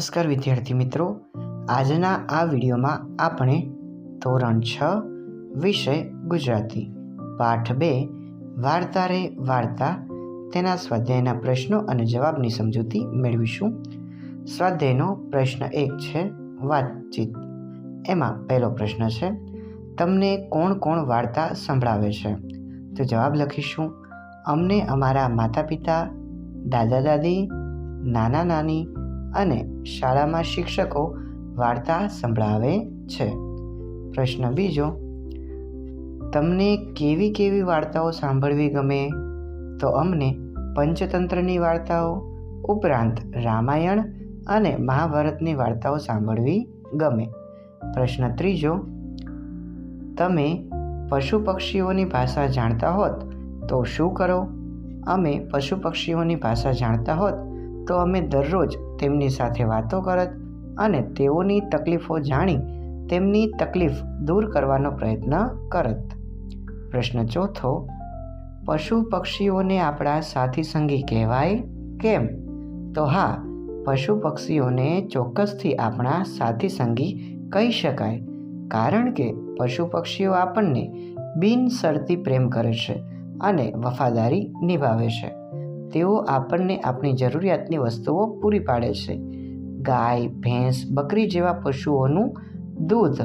નમસ્કાર વિદ્યાર્થી મિત્રો. આજના આ વિડીયોમાં આપણે ધોરણ છ વિષય ગુજરાતી. પાઠ બે, વાર્તા રે વાર્તા. તેના સ્વાધ્યાયના પ્રશ્નો અને જવાબની સમજૂતી મેળવીશું. સ્વાધ્યાયનો પ્રશ્ન એક છે, વાતચીત. એમાં પહેલો પ્રશ્ન છે, તમને કોણ કોણ વાર્તા સંભળાવે છે? તો જવાબ લખીશું. અમને અમારા માતા પિતા દાદા દાદી, નાના નાની અને શાળામાં શિક્ષકો વાર્તા સંભળાવે છે. પ્રશ્ન બીજો, તમને કેવી કેવી વાર્તાઓ સાંભળવી ગમે? તો અમને પંચતંત્રની વાર્તાઓ, ઉપરાંત રામાયણ અને મહાભારતની વાર્તાઓ સાંભળવી ગમે. પ્રશ્ન ત્રીજો, તમે પશુ પક્ષીઓની ભાષા જાણતા હોત તો શું કરો? અમે પશુ પક્ષીઓની ભાષા જાણતા હોત તો અમે દરરોજ તેમની સાથે વાતો કરત અને તેઓની તકલીફો જાણી તેમની તકલીફ દૂર કરવાનો પ્રયત્ન કરત. પ્રશ્ન ચોથો, પશુ પક્ષીઓને આપણા સાથી સંગી કહેવાય કેમ? તો હા, પશુ પક્ષીઓને ચોક્કસથી આપણા સાથી સંગી કહી શકાય, કારણ કે પશુ પક્ષીઓ આપણને બિનશરતી પ્રેમ કરે છે અને વફાદારી નિભાવે છે. તેઓ આપણને આપણી જરૂરિયાતની વસ્તુઓ પૂરી પાડે છે. ગાય, ભેંસ, બકરી જેવા પશુઓનું દૂધ,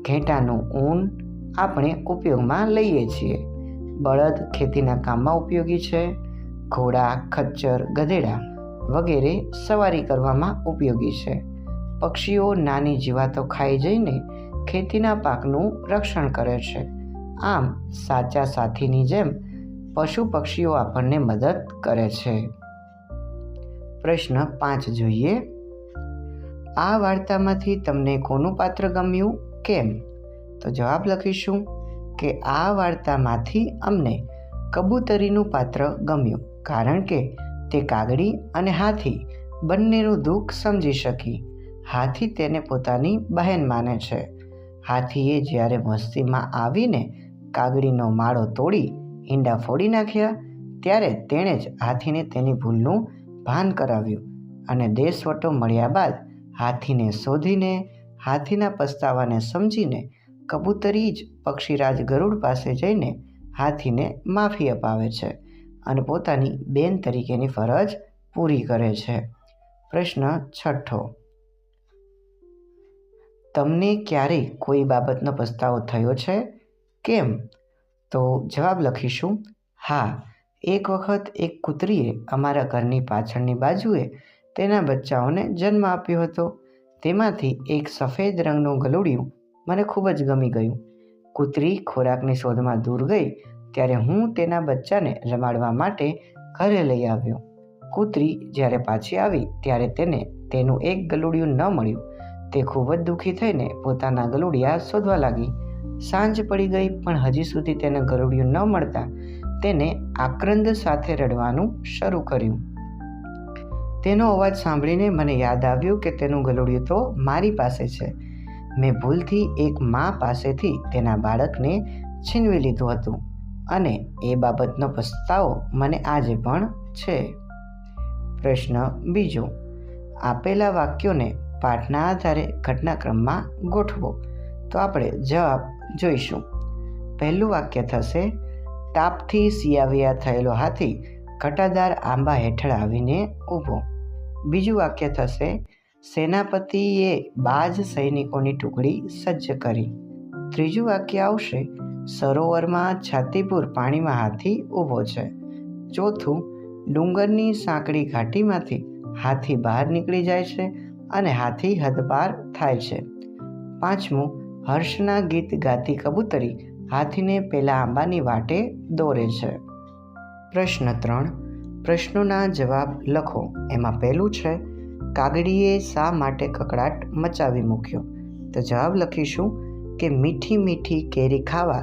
ઘેટાનું ઊન આપણે ઉપયોગમાં લઈએ છીએ. બળદ ખેતીના કામમાં ઉપયોગી છે. ઘોડા, ખચ્ચર, ગધેડા વગેરે સવારી કરવામાં ઉપયોગી છે. પક્ષીઓ નાની જીવાતો ખાઈ જઈને ખેતીના પાકનું રક્ષણ કરે છે. આમ સાચા સાથીની જેમ પશુ પક્ષીઓ આપણને મદદ કરે છે. પ્રશ્ન પાંચ જોઈએ. આ વાર્તામાંથી તમને કોનું પાત્ર ગમ્યું? કેમ? તો જવાબ લખીશું કે આ વાર્તામાંથી અમને કબૂતરીનું પાત્ર ગમ્યું, કારણ કે તે કાગડી અને હાથી બંનેનું દુઃખ સમજી શકી. હાથી તેને પોતાની બહેન માને છે. હાથીએ જ્યારે મસ્તીમાં આવીને કાગડીનો માળો તોડી ઈંડા ફોડી નાખ્યા. ત્યારે તેણે જ હાથીને તેની ભૂલનું ભાન કરાવ્યું અને દેશવટો મળ્યા બાદ હાથીને શોધીને, હાથીના પસ્તાવાને સમજીને કબૂતરી જ પક્ષીરાજ ગરુડ પાસે જઈને હાથીને માફી અપાવે છે અને પોતાની બેન તરીકેની ફરજ પૂરી કરે છે. પ્રશ્ન છઠ્ઠો. તમને ક્યારેય કોઈ બાબતનો પસ્તાવો થયો છે? કેમ? તો જવાબ લખીશું, હા, એક વખત એક કૂતરીએ અમારા ઘરની પાછળની બાજુએ તેના બચ્ચાઓને જન્મ આપ્યો હતો. તેમાંથી એક સફેદ રંગનું ગલુડિયું મને ખૂબ જ ગમી ગયું. કૂતરી ખોરાકની શોધમાં દૂર ગઈ ત્યારે હું તેના બચ્ચાને રમાડવા માટે ઘરે લઈ આવ્યો. કૂતરી જ્યારે પાછી આવી ત્યારે તેને તેનું એક ગલુડિયું ન મળ્યું. તે ખૂબ જ દુઃખી થઈને પોતાના ગલુડિયા શોધવા લાગી. સાંજ પડી ગઈ, પણ હજી સુધી તેને ગરુડિયું ન મળતા તેને આક્રંદ સાથે રડવાનું શરૂ કર્યું. તેનો અવાજ સાંભળીને મને યાદ આવ્યું કે તેનું ગલુડિયું તો મારી પાસે છે. મેં ભૂલથી એક મા પાસેથી તેના બાળકને છીનવી લીધું હતું અને એ બાબતનો પસ્તાવો મને આજે પણ છે. પ્રશ્ન બીજો, આપેલા વાક્યોને પાઠના આધારે ઘટનાક્રમમાં ગોઠવો. તો આપણે જવાબ જોઈશું. પહેલું વાક્ય થશે, તાપથી સિયાવિયા થયેલો હાથી ઘટાદાર આંબા હેઠળ આવીને ઊભો. બીજું વાક્ય થશે, સેનાપતિએ બાજ સૈનિકોની ટુકડી સજ્જ કરી. ત્રીજું વાક્ય આવશે, સરોવરમાં છાતીપુર પાણીમાં હાથી ઊભો છે. ચોથું, ડુંગરની સાંકડી ઘાટીમાંથી હાથી બહાર નીકળી જાય છે અને હાથી હદપાર થાય છે. પાંચમું હર્ષના ગીત ગાતી કબૂતરી હાથીને પેલા આંબાની વાટે દોરે છે. પ્રશ્ન ત્રણ, પ્રશ્નોના જવાબ લખો. એમાં પહેલું છે, કાગડીએ શા માટે કકડાટ મચાવી મૂક્યો? તો જવાબ લખીશું, કે મીઠી મીઠી કેરી ખાવા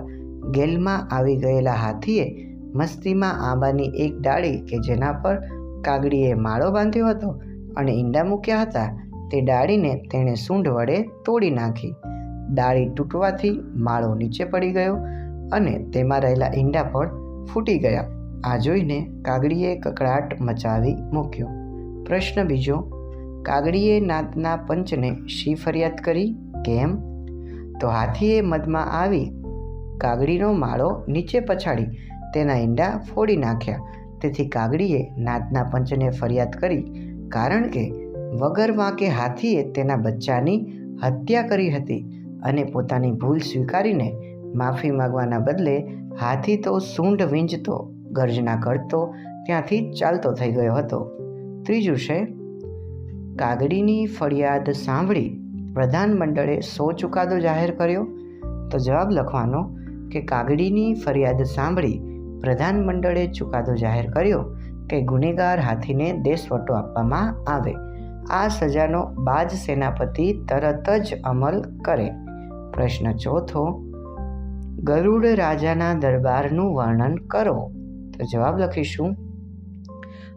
ગેલમાં આવી ગયેલા હાથીએ મસ્તીમાં આંબાની એક ડાળી કે જેના પર કાગડીએ માળો બાંધ્યો હતો અને ઈંડા મૂક્યા હતા, તે ડાળીને તેણે સૂંઢ વડે તોડી નાખી. ડાળી તૂટવાથી માળો નીચે પડી ગયો અને તેમાં રહેલા ઈંડા પણ ફૂટી ગયા. આ જોઈને કાગડીએ કકડાટ મચાવી મૂક્યો. પ્રશ્ન બીજો, કાગડીએ નાતના પંચને શી ફરિયાદ કરી? કેમ? તો હાથીએ મદમાં આવી કાગડીનો માળો નીચે પછાડી તેના ઈંડા ફોડી નાખ્યા. તેથી કાગડીએ નાતના પંચને ફરિયાદ કરી, કારણ કે વગર વાંકે હાથીએ તેના બચ્ચાની હત્યા કરી હતી. અને પોતાની ભૂલ સ્વીકારીને માફી માગવાના બદલે હાથી તો સૂંઢ વીંજતો, ગર્જના કરતો, ત્યાંથી ચાલતો થઈ ગયો હતો. ત્રીજું છે, કાગડીની ફરિયાદ સાંભળી પ્રધાન મંડળે સો ચુકાદો જાહેર કર્યો. તો જવાબ લખવાનો કે કાગડીની ફરિયાદ સાંભળી પ્રધાન મંડળે ચુકાદો જાહેર કર્યો કે ગુનેગાર હાથીને દેશવટો આપવામાં આવે. આ સજાનો બાજ સેનાપતિ તરત જ અમલ કરે. પ્રશ્ન ચોથો, ગરુડ રાજાના દરબારનું વર્ણન કરો. તો જવાબ લખીશું.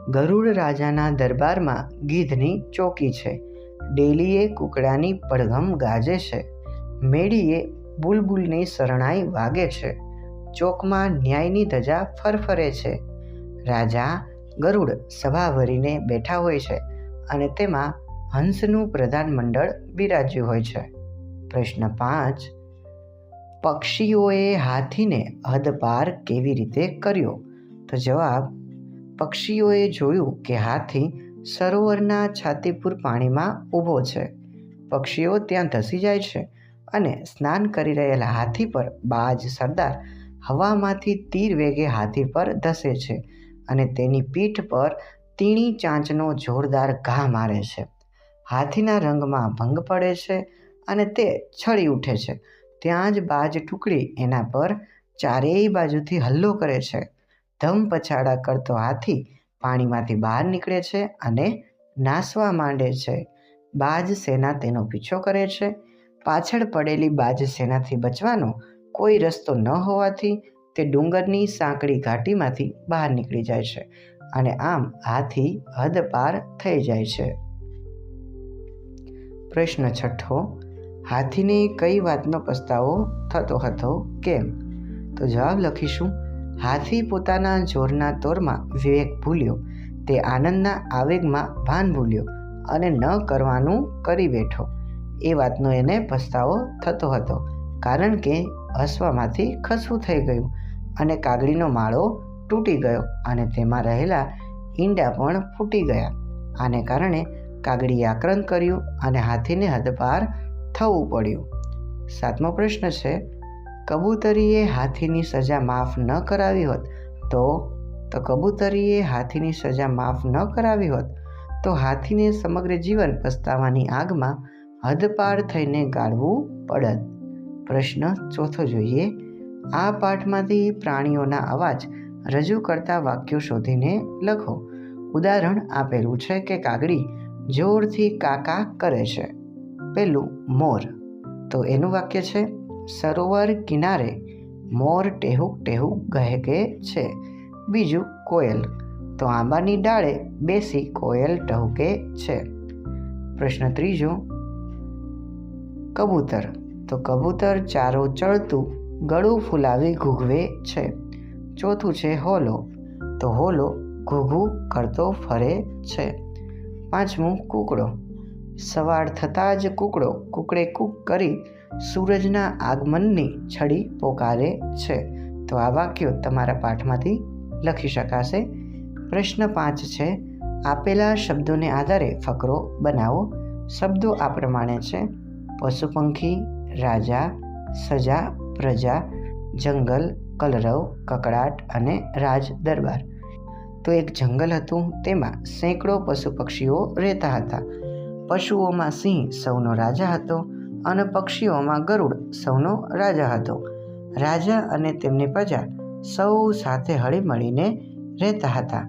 ગરુડ રાજાના દરબારમાં ગીધની ચોકી છે. ડેલીએ કુકડાની પડઘમ ગાજે છે. મેડીએ બુલબુલની શરણાઈ વાગે છે. ચોકમાં ન્યાયની ધજા ફરફરે છે. રાજા ગરુડ સભા ભરીને બેઠા હોય છે અને તેમાં હંસનું પ્રધાન મંડળ બિરાજ્યું હોય છે. પ્રશ્ન પાંચ, પક્ષીઓએ હાથીને હદપાર કેવી રીતે કર્યો? તો જવાબ, પક્ષીઓએ જોયું કે હાથી સરોવરના છાતીપુર પાણીમાં ઊભો છે. પક્ષીઓ ત્યાં ધસી જાય છે અને સ્નાન કરી રહેલા હાથી પર બાજ સરદાર હવામાંથી તીર વેગે હાથી પર ધસે છે અને તેની પીઠ પર તીણી ચાંચનો જોરદાર ઘા મારે છે. હાથીના રંગમાં ભંગ પડે છે અને તે છળી ઉઠે છે. ત્યાં જ બાજ ટુકડી એના પર ચારેય બાજુથી હલ્લો કરે છે. ધમ પછાડા કરતો હાથી પાણીમાંથી બહાર નીકળે છે અને નાસવા માંડે છે. બાજ સેના તેનો પીછો કરે છે. પાછળ પડેલી બાજ સેનાથી બચવાનો કોઈ રસ્તો ન હોવાથી તે ડુંગરની સાંકડી ઘાટીમાંથી બહાર નીકળી જાય છે અને આમ હાથી હદપાર થઈ જાય છે. પ્રશ્ન છઠ્ઠો હાથીને કઈ વાતનો પસ્તાવો થતો હતો? કેમ? તો જવાબ લખીશું. હાથી પોતાના જોરના તોરમાં વિવેક ભૂલ્યો. તે આનંદના આવેગમાં ભાન ભૂલ્યો અને ન કરવાનું કરી બેઠો. એ વાતનો એને પસ્તાવો થતો હતો. કારણ કે હસવામાંથી ખસવું થઈ ગયું અને કાગડીનો માળો તૂટી ગયો અને તેમાં રહેલા ઈંડા પણ ફૂટી ગયા. આને કારણે કાગડીએ આક્રંદ કર્યું અને હાથીને હદપાર થવું પડ્યું. સાતમો પ્રશ્ન છે, કબૂતરીએ હાથીની સજા માફ ન કરાવી હોત તો? તો કબૂતરીએ હાથીની સજા માફ ન કરાવી હોત તો હાથીને સમગ્ર જીવન પસ્તાવાની આગમાં હદપાર થઈને ગાળવું પડત. પ્રશ્ન ચોથો જોઈએ, આ પાઠમાંથી પ્રાણીઓના અવાજ રજૂ કરતા વાક્યો શોધીને લખો. ઉદાહરણ આપેલું છે કે કાગડી જોરથી કાકા કરે છે. પહેલું મોર. તો એનું વાક્ય છે, સરોવર કિનારે મોર ટેહુક ટેહુક ગહેકે છે. બીજું, કોયલ. તો આંબાની ડાળે બેસી કોયલ ટહુકે છે. પ્રશ્ન ત્રીજો, કબૂતર. તો કબૂતર ચારો ચડતું ગળું ફૂલાવી ઘૂઘવે છે. ચોથું છે, હોલો. તો હોલો ઘૂઘું કરતો ફરે છે. પાંચમું, કૂકડો. સવાર થતાં જ કૂકડો કૂકડે કૂક કરી સૂરજના આગમનની છડી પોકારે છે. તો આ વાક્યો તમારા પાઠમાંથી લખી શકાશે. પ્રશ્ન પાંચ છે, આપેલા શબ્દોને આધારે ફકરો બનાવો. શબ્દો આ પ્રમાણે છે. પશુપંખી, રાજા, સજા, પ્રજા, જંગલ, કલરવ, કકડાટ અને રાજ દરબાર. તો એક જંગલ હતું, તેમાં સેંકડો પશુ પક્ષીઓ રહેતા હતા. પશુઓમાં સિંહ સૌનો રાજા હતો અને પક્ષીઓમાં ગરુડ સૌનો રાજા હતો. રાજા અને તેમની પ્રજા સૌ સાથે હળીમળીને રહેતા હતા.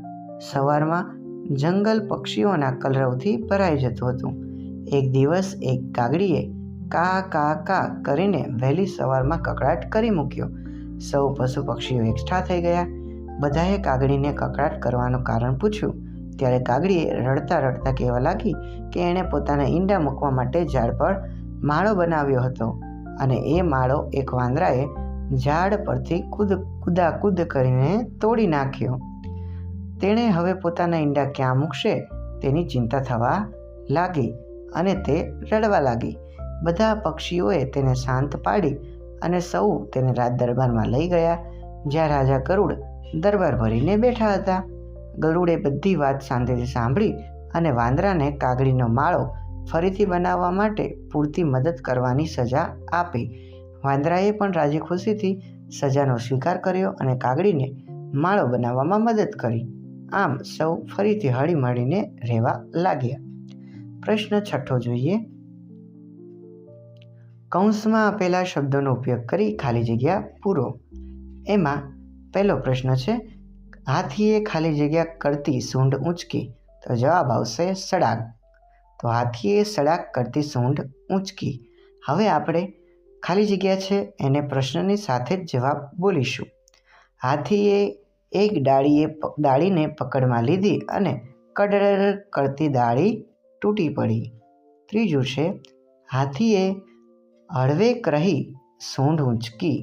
સવારમાં જંગલ પક્ષીઓના કલરવથી ભરાઈ જતું હતું. એક દિવસ એક કાગડીએ કા કા કા કરીને વહેલી સવારમાં કકડાટ કરી મૂક્યો. સૌ પશુ પક્ષીઓ એકઠા થઈ ગયા. બધાએ કાગડીને કકડાટ કરવાનું કારણ પૂછ્યું. ત્યારે કાગડીએ રડતા રડતા કહેવા લાગી કે એણે પોતાના ઈંડા મૂકવા માટે ઝાડ પર માળો બનાવ્યો હતો અને એ માળો એક વાંદરાએ ઝાડ પરથી કૂદ, કૂદાકૂદ કરીને તોડી નાખ્યો. તેણે હવે પોતાના ઈંડા ક્યાં મૂકશે તેની ચિંતા થવા લાગી અને તે રડવા લાગી. બધા પક્ષીઓએ તેને શાંત પાડી અને સૌ તેને રાજ દરબારમાં લઈ ગયા જ્યાં રાજા કરુડ દરબાર ભરીને બેઠા હતા. ગરુડે બધી વાત શાંતિથી સાંભળી અને વાંદરાને કાગડીનો માળો ફરીથી બનાવવા માટે પૂરતી મદદ કરવાની સજા આપી. વાંદરાએ પણ રાજી ખુશીથી સજાનો સ્વીકાર કર્યો અને કાગડીને માળો બનાવવામાં મદદ કરી. આમ સૌ ફરીથી હળીમળીને રહેવા લાગ્યા. પ્રશ્ન છઠ્ઠો જોઈએ. કૌંસમાં આપેલા શબ્દોનો ઉપયોગ કરી ખાલી જગ્યા પૂરો. એમાં પહેલો પ્રશ્ન છે હાથીએ ખાલી જગ્યા કરતી સૂંઢ ઊંચકી, તો જવાબ આવશે સડાક તો હાથીએ સડાક કરતી સૂંઢ ઊંચકી. હવે આપણે ખાલી જગ્યા છે એને પ્રશ્નની સાથે જ જવાબ બોલીશું. હાથીએ એક ડાળીએ દાળીને પકડમાં લીધી અને કડર કરતી ડાળી તૂટી પડી. ત્રીજું છે, હાથીએ હળવેક રહી સૂંઢ ઊંચકી.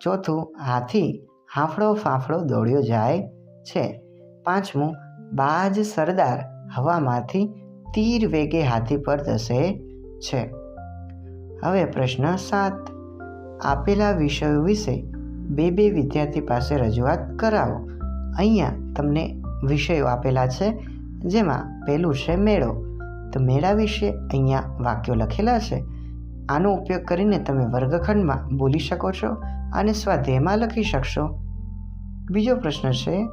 ચોથું, હાથી હાંફળો ફાંફળો દોડ્યો જાય છે. પાંચમું, બાજ સરદાર હવામાંથી તીર વેગે હાથી પર ધસે છે. હવે પ્રશ્ન સાત, આપેલા વિષયો વિશે બે બે વિદ્યાર્થી પાસે રજૂઆત કરાવો. અહીંયા તમને વિષયો આપેલા છે, જેમાં પહેલું છે મેળો. તો મેળા વિશે અહીંયા વાક્યો લખેલા છે. આનો ઉપયોગ કરીને તમે વર્ગખંડમાં બોલી શકો છો. અને સ્વાધ્યાયમાં લખી શકશો. બીજો પ્રશ્ન છે,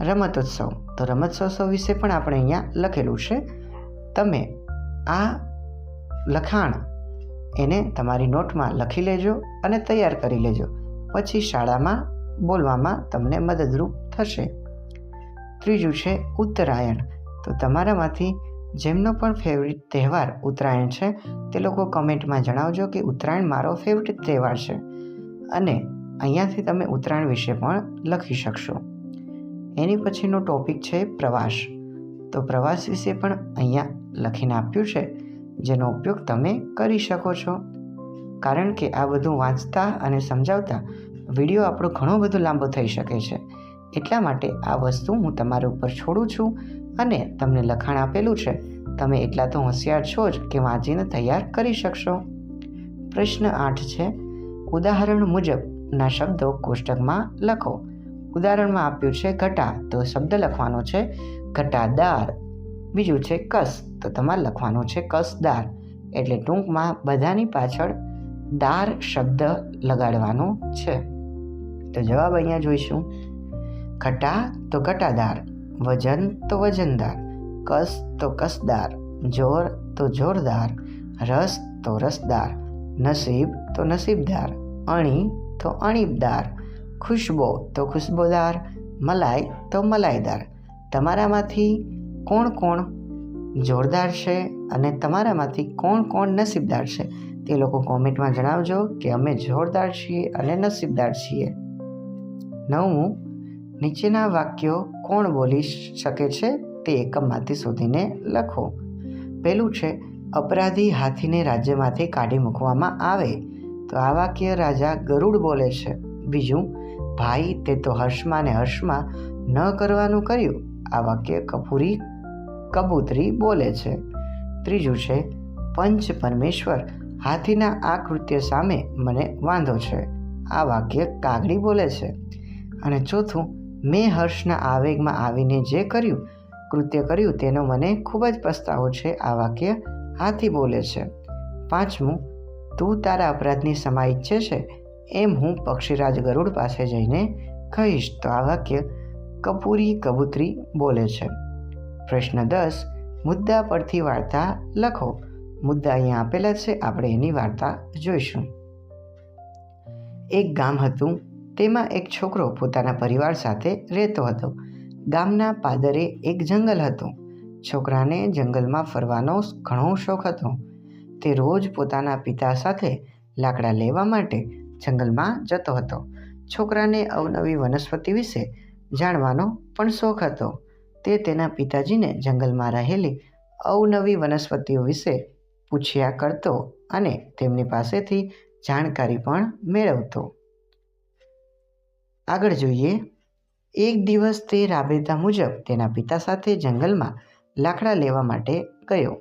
રમતોત્સવ. તો રમતોત્સવ વિશે પણ આપણે અહીંયા લખેલું છે. તમે આ લખાણ એને તમારી નોટમાં લખી લેજો અને તૈયાર કરી લેજો. પછી શાળામાં બોલવામાં તમને મદદરૂપ થશે. ત્રીજું છે, ઉત્તરાયણ. તો તમારામાંથી જેમનો પણ ફેવરિટ તહેવાર ઉત્તરાયણ છે, તે લોકો કમેન્ટમાં જણાવજો કે ઉત્તરાયણ મારો ફેવરિટ તહેવાર છે. અને અહીંયાથી તમે ઉત્તરાયણ વિશે પણ લખી શકશો. એની પછીનો ટોપિક છે પ્રવાસ. તો પ્રવાસ વિશે પણ અહીંયા લખીને આપ્યું છે, જેનો ઉપયોગ તમે કરી શકો છો. કારણ કે આ બધું વાંચતા અને સમજાવતા વીડિયો આપણો ઘણો બધો લાંબો થઈ શકે છે. એટલા માટે આ વસ્તુ હું તમારા ઉપર છોડું છું અને તમને લખાણ આપેલું છે, તમે એટલા તો હોશિયાર છો જ કે વાંચીને તૈયાર કરી શકશો. પ્રશ્ન આઠ છે ઉદાહરણ મુજબના શબ્દો કોષ્ટકમાં લખો. ઉદાહરણમાં આપ્યું છે ઘટા, તો શબ્દ લખવાનો છે ઘટાદાર. બીજું છે કસ, તો તમારે લખવાનું છે કસદાર. એટલે ટૂંકમાં બધાની પાછળ દાર શબ્દ લગાડવાનો છે. તો જવાબ અહીંયા જોઈશું. ઘટા, તો ઘટાદાર. વજન, તો વજનદાર. કસ, તો કસદાર. જોર, તો જોરદાર. રસ, તો રસદાર. નસીબ તો નસીબદાર, અણી તો અણીબદાર, ખુશ્બો તો ખુશ્બોદાર, મલાઈ તો મલાઈદાર. તમારામાંથી કોણ કોણ જોરદાર છે અને તમારામાંથી કોણ કોણ નસીબદાર છે તે લોકો કોમેન્ટમાં જણાવજો કે અમે જોરદાર છીએ અને નસીબદાર છીએ. નવમું, નીચેના વાક્યો કોણ બોલી શકે છે તે એકમમાંથી શોધીને લખો. પહેલું છે, અપરાધી હાથીને રાજ્યમાંથી કાઢી મૂકવામાં આવે. તો આ વાક્ય રાજા ગરુડ બોલે છે. બીજું, ભાઈ, તે તો હર્ષમાં ને હર્ષમાં ન કરવાનું કર્યું. આ વાક્ય કપૂરી, કબૂતરી બોલે છે. ત્રીજું છે, પંચ પરમેશ્વર હાથીના આ કૃત્ય સામે મને વાંધો છે. આ વાક્ય કાગડી બોલે છે. અને ચોથું, મેં હર્ષના આવેગમાં આવીને જે કર્યું, કૃત્ય કર્યું, તેનો મને ખૂબ જ પસ્તાવો છે. આ વાક્ય હાથી બોલે છે. પાંચમું તું તારા અપરાધની ક્ષમા ઈચ્છે છે એમ હું પક્ષીરાજ ગરુડ પાસે જઈને કહીશ તો આ વાક્ય કપૂરી કબૂતરી બોલે છે. પ્રશ્ન દસ, મુદ્દા પરથી વાર્તા લખો. મુદ્દા અહીંયા આપેલા છે, આપણે એની વાર્તા જોઈશું. એક ગામ હતું, તેમાં એક છોકરો પોતાના પરિવાર સાથે રહેતો હતો. ગામના પાદરે એક જંગલ હતું. છોકરાને જંગલમાં ફરવાનો ઘણો શોખ હતો. તે રોજ પોતાના પિતા સાથે લાકડા લેવા માટે જંગલમાં જતો હતો. છોકરાને અવનવી વનસ્પતિ વિશે જાણવાનો પણ શોખ હતો. તે તેના પિતાજીને જંગલમાં રહેલી અવનવી વનસ્પતિઓ વિશે પૂછ્યા કરતો અને તેમની પાસેથી જાણકારી પણ મેળવતો. આગળ જોઈએ. એક દિવસ તે રાબેતા મુજબ તેના પિતા સાથે જંગલમાં લાકડા લેવા માટે ગયો.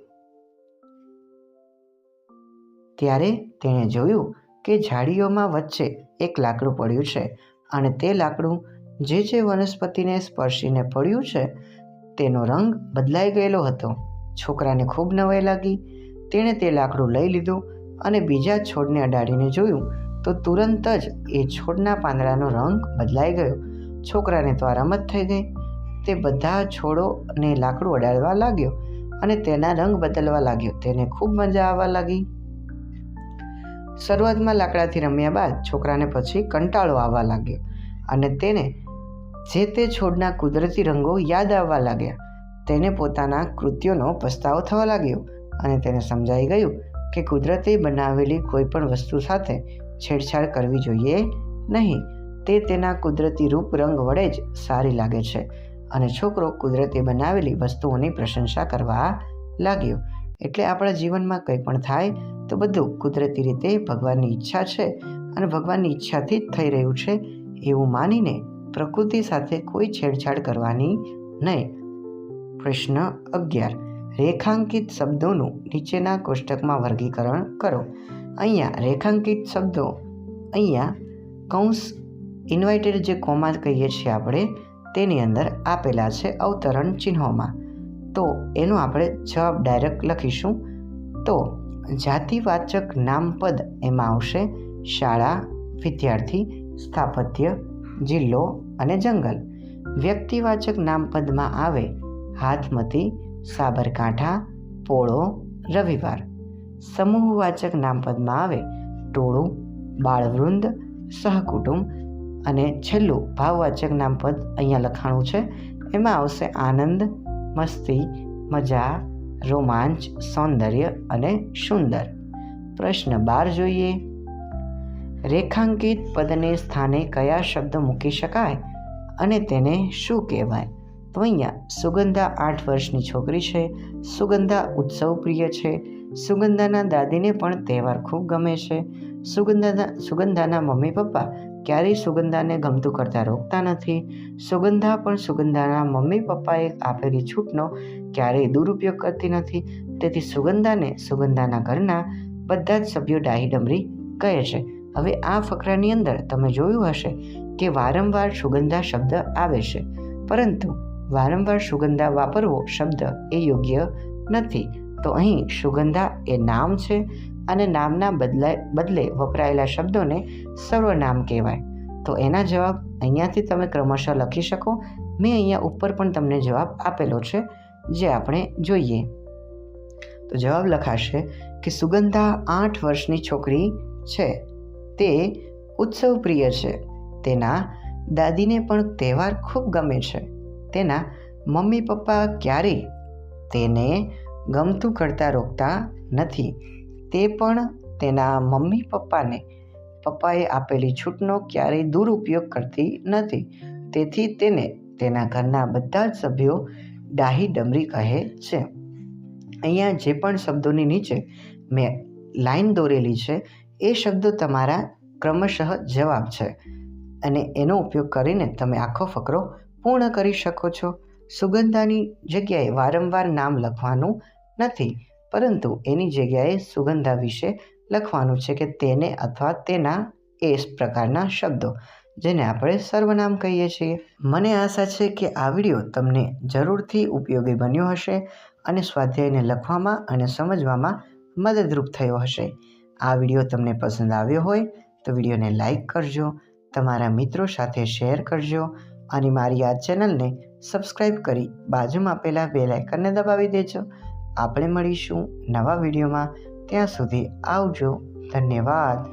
ત્યારે તેણે જોયું કે ઝાડીઓમાં વચ્ચે એક લાકડું પડ્યું છે અને તે લાકડું જે જે વનસ્પતિને સ્પર્શીને પડ્યું છે, તેનો રંગ બદલાઈ ગયેલો હતો. છોકરાને ખૂબ નવાઈ લાગી. તેણે તે લાકડું લઈ લીધું અને બીજા છોડને અડાડીને જોયું તો તુરંત જ એ છોડના પાંદડાનો રંગ બદલાઈ ગયો. છોકરાને તો આ રમત થઈ ગઈ. તે બધા છોડોને લાકડું અડાડવા લાગ્યો અને તેના રંગ બદલવા લાગ્યો. તેને ખૂબ મજા આવવા લાગી. શરૂઆતમાં લાકડાથી રમ્યા બાદ છોકરાને પછી કંટાળો આવવા લાગ્યો અને તેને જે તે છોડના કુદરતી રંગો યાદ આવવા લાગ્યા. તેને પોતાના કૃત્યોનો પસ્તાવો થવા લાગ્યો અને તેને સમજાઈ ગયું કે કુદરતે બનાવેલી કોઈ પણ વસ્તુ સાથે છેડછાડ કરવી જોઈએ નહીં. તે તેના કુદરતી રૂપ રંગ વડે જ સારી લાગે છે અને છોકરો કુદરતે બનાવેલી વસ્તુઓની પ્રશંસા કરવા લાગ્યો. એટલે આપણા જીવનમાં કંઈ પણ થાય, તો બધું કુદરતી રીતે ભગવાનની ઈચ્છા છે અને ભગવાનની ઈચ્છાથી જ થઈ રહ્યું છે એવું માનીને પ્રકૃતિ સાથે કોઈ છેડછાડ કરવાની નહીં. પ્રશ્ન અગિયાર. રેખાંકિત શબ્દોનું નીચેના કોષ્ટકમાં વર્ગીકરણ કરો. અહીંયા રેખાંકિત શબ્દો, અહીંયા કૌંસ ઇન્વાઇટેડ જે કોમા કહીએ છીએ આપણે, તેની અંદર આપેલા છે અવતરણ ચિહ્નોમાં. તો એનો આપણે જવાબ ડાયરેક્ટ લખીશું. તો જાતિવાચક નામપદ એમાં આવશે શાળા, વિદ્યાર્થી, સ્થાપત્ય, જિલ્લો અને જંગલ. વ્યક્તિવાચક નામપદમાં આવે હાથમતી, સાબરકાંઠા, પોળો, રવિવાર. સમૂહવાચક નામપદમાં આવે ટોળું, બાળવૃંદ, સહકુટુંબ અને છેલ્લું ભાવવાચક નામપદ અહીંયા લખાણું છે. એમાં આવશે આનંદ મસ્તી, મજા, રોમાંચ, સૌંદર્ય અને સુંદર. પ્રશ્ન બાર જોઈએ. રેખાંકિત પદને સ્થાને કયા શબ્દ મૂકી શકાય અને તેને શું કહેવાય? તો અહીંયા સુગંધા આઠ વર્ષની છોકરી છે, સુગંધા ઉત્સવ પ્રિય છે, સુગંધાના દાદીને પણ તહેવાર ખૂબ ગમે છે, સુગંધાના સુગંધાના મમ્મી પપ્પા ક્યારેય સુગંધાને ગમતું કરતાં રોકતા નથી. સુગંધા પણ સુગંધાના મમ્મી પપ્પાએ આપેલી છૂટનો ક્યારેય દુરુપયોગ કરતી નથી. તેથી સુગંધાને સુગંધાના ઘરના બધા જ સભ્યો ડાહી ડમરી કહે છે, હવે આ ફકરાની અંદર તમે જોયું હશે કે વારંવાર સુગંધા શબ્દ આવે છે. પરંતુ વારંવાર સુગંધા વાપરવો શબ્દ એ યોગ્ય નથી. તો અહીં સુગંધા એ નામ છે. અને નામના બદલાય બદલે વપરાયેલા શબ્દોને સર્વનામ કહેવાય. તો એના જવાબ અહીંયાથી તમે ક્રમશઃ લખી શકો. મેં અહીંયા ઉપર પણ તમને જવાબ આપેલો છે, જે આપણે જોઈએ. તો જવાબ લખાશે કે સુગંધા આઠ વર્ષની છોકરી છે. તે ઉત્સવ પ્રિય છે. તેના દાદીને પણ તહેવાર ખૂબ ગમે છે. તેના મમ્મી પપ્પા ક્યારેય તેને ગમતું કરતાં રોકતા નથી. તે પણ તેના મમ્મી પપ્પાને. પપ્પાએ આપેલી છૂટનો ક્યારેય દુરુપયોગ કરતી નથી. તેથી તેને તેના ઘરના બધા જ સભ્યો ડાહી ડમરી કહે છે. અહીંયા જે પણ શબ્દોની નીચે મેં લાઈન દોરેલી છે, એ શબ્દો તમારા ક્રમશઃ જવાબ છે. અને એનો ઉપયોગ કરીને તમે આખો ફકરો પૂર્ણ કરી શકો છો. સુગંધાની જગ્યાએ વારંવાર નામ લખવાનું નથી. પરંતુ એની જગ્યાએ સુગંધા વિશે લખવાનું છે કે તેને અથવા તેના એ પ્રકારના શબ્દો, જેને આપણે સર્વનામ કહીએ છીએ. મને આશા છે કે આ વીડિયો તમને જરૂરથી ઉપયોગી બન્યો હશે અને સ્વાધ્યાયને લખવામાં અને સમજવામાં મદદરૂપ થયો હશે. આ વીડિયો તમને પસંદ આવ્યો હોય તો વિડીયોને લાઈક કરજો, તમારા મિત્રો સાથે શેર કરજો અને મારી આ ચેનલને સબસ્ક્રાઈબ કરી બાજુમાં આપેલા બે લાઇકનને દબાવી દેજો. આપણે મળીશું નવા વિડીયોમાં. ત્યાં સુધી આવજો. ધન્યવાદ.